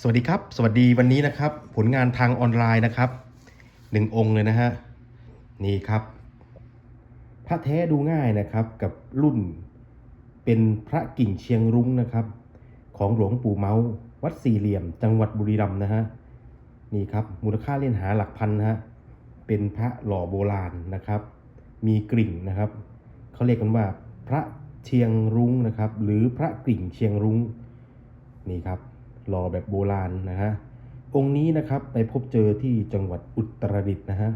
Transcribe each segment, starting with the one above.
สวัสดีครับ สวัสดีวันนี้นะครับ ผลงานทางออนไลน์นะครับหนึ่งองค์เลยนะฮะนี่ครับ พระแท้ดูง่ายนะครับกับรุ่นเป็นพระกิ่งเชียงรุ้งนะครับ ของหลวงปู่เมา วัดสี่เหลี่ยม จังหวัดบุรีรัมย์นะฮะนี่ครับมูลค่าเล่นหาหลักพันนะฮะเป็นพระหล่อโบราณนะครับ มีกริ่งนะครับเขาเรียกกันว่าพระเชียงรุ้งนะครับ หรือพระกริ่งเชียงรุ้งนี่ครับ หล่อแบบโบราณนะฮะองค์นี้นะครับไปพบเจอที่จังหวัดอุตรดิตถ์นะฮะ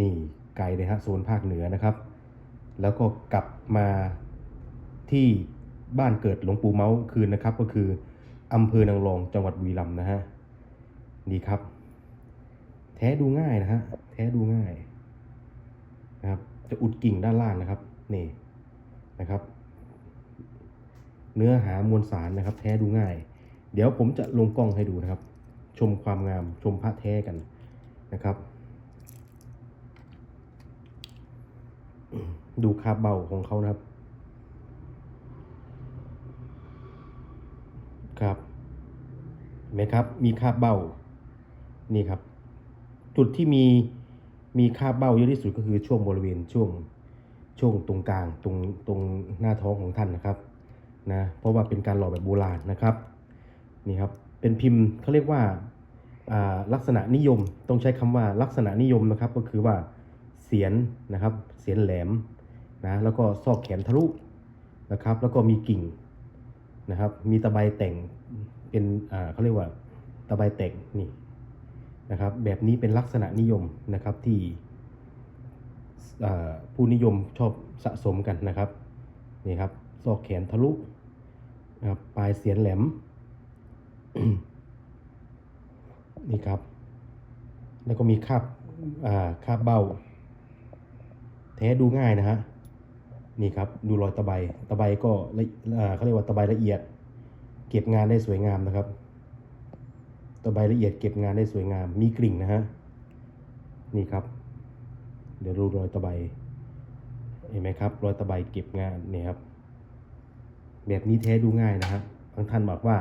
นี่ไกลเลยฮะโซนภาคเหนือนะครับ แล้วก็กลับมาที่บ้านเกิดหลวงปู่เมาคืนนะครับ ก็คืออำเภอนางรองจังหวัดบุรีรัมย์นะฮะนี่ครับ แท้ดูง่ายนะฮะแท้ดูง่ายนะครับ จะอุดกิ่งด้านล่างนะครับนี่นะครับ เนื้อหามวลสารนะครับ แท้ดูง่าย เดี๋ยวผมจะลงกล้องให้ดูนะครับ ชมความงามชมพระแท้กันนะครับ ดูคาบเบาของเขานะครับ ครับเห็นไหมครับ มีคาบเบานี่ครับ จุดที่มีมีคาบเบ้าเยอะที่สุดก็คือช่วงบริเวณช่วงช่วงตรงกลางตรงตรงหน้าท้องของท่านนะครับนะเพราะว่าเป็นการหล่อแบบโบราณนะครับ นี่ครับเป็นพิมพ์เขาเรียกว่าลักษณะนิยมต้องใช้คำว่าลักษณะนิยมนะครับก็คือว่าเสียนนะครับเสียนแหลมนะแล้วก็ซอกแขนทะลุนะครับ แล้วก็มีกิ่งนะครับ มีตะไบแต่งเป็นเขาเรียกว่าตะไบแต่งนี่นะครับ แบบนี้เป็นลักษณะนิยมนะครับที่ผู้นิยมชอบสะสมกันนะครับนี่ครับซอกแขนทะลุนะครับปลายเสียนแหลม นี่ครับ แล้วก็มีคาบอ่าคาบเบ้า แท้ดูง่ายนะฮะ นี่ครับ ดูรอยตะไบ ตะไบก็เขาเรียกว่าตะไบละเอียด เก็บงานได้สวยงามนะครับ ตะไบละเอียดเก็บงานได้สวยงาม มีกลิ่งนะฮะ นี่ครับ เดี๋ยวดูรอยตะไบ เห็นไหมครับ รอยตะไบเก็บงานนี่ครับ แบบนี้แท้ดูง่ายนะครับบางท่านบอกว่า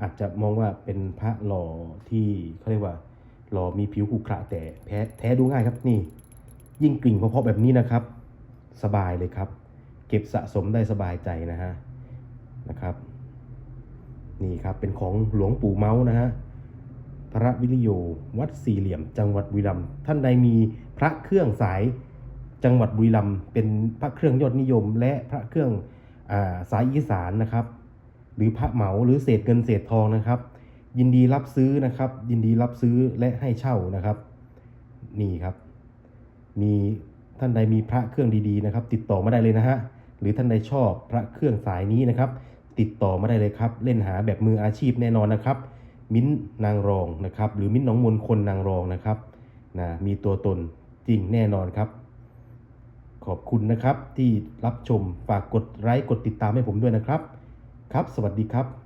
อาจจะมองว่าเป็นพระหล่อที่เขาเรียกว่าหล่อมีผิวขรุขระแต่แพ้แท้ดูง่ายครับนี่ ยิ่งกลิ่งเพราะๆแบบนี้นะครับ สบายเลยครับ เก็บสะสมได้สบายใจนะฮะนะครับ นี่ครับเป็นของหลวงปู่เมาส์นะฮะพระวิริโยวัดสี่เหลี่ยม จังหวัดบุรีรัมย์ท่านใดมีพระเครื่องสายจังหวัดบุรีรัมย์เป็นพระเครื่องยอดนิยม และพระเครื่องอสายอีสานนะครับ หรือพระเหมาหรือเศษเงินเศษทองนะครับ ยินดีรับซื้อนะครับ ยินดีรับซื้อและให้เช่านะครับ นี่ครับ มีท่านใดมีพระเครื่องดีๆนะครับ ติดต่อมาได้เลยนะฮะหรือท่านใดชอบพระเครื่องสายนี้นะครับ ติดต่อมาได้เลยครับ เล่นหาแบบมืออาชีพแน่นอนนะครับ มิ้นนางรองนะครับ หรือมิ้นหน้องมนคนนางรองนะครับนะมีตัวตนจริงแน่นอนครับ ขอบคุณนะครับที่รับชมฝากกดไลค์กดติดตามให้ผมด้วยนะครับ ครับ สวัสดีครับ